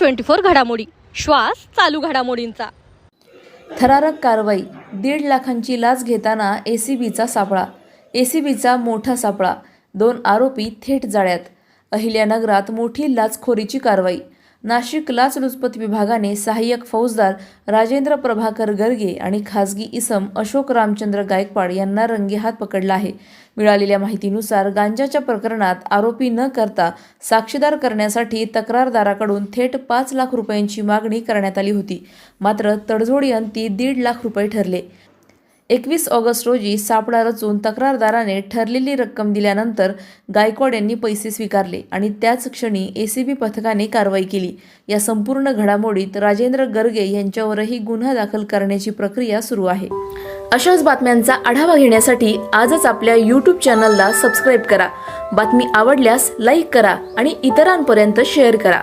Twenty four घडामोडी. श्वास चालू घडामोडींचा. थरारक कारवाई. दीड लाखांची लाच घेताना एसीबीचा सापळा. एसीबीचा मोठा सापळा. दोन आरोपी थेट जाळ्यात. अहिल्यानगरात मोठी लाचखोरीची कारवाई. नाशिक लाचलुचपत विभागाने सहाय्यक फौजदार राजेंद्र प्रभाकर गर्गे आणि खासगी इसम अशोक रामचंद्र गायकवाड यांना रंगेहात पकडला आहे. मिळालेल्या माहितीनुसार गांजाच्या प्रकरणात आरोपी न करता साक्षीदार करण्यासाठी तक्रारदाराकडून थेट पाच लाख रुपयांची मागणी करण्यात आली होती. मात्र तडजोडी अंती दीड लाख रुपये ठरले. एकवीस ऑगस्ट रोजी सापळा रचून तक्रारदाराने ठरलेली रक्कम दिल्यानंतर गायकवाड यांनी पैसे स्वीकारले आणि त्याच क्षणी एसीबी पथकाने कारवाई केली. या संपूर्ण घडामोडीत राजेंद्र गर्गे यांच्यावरही गुन्हा दाखल करण्याची प्रक्रिया सुरू आहे. अशाच बातम्यांचा आढावा घेण्यासाठी आजच आपल्या यूट्यूब चॅनलला सबस्क्राईब करा. बातमी आवडल्यास लाईक करा आणि इतरांपर्यंत शेअर करा.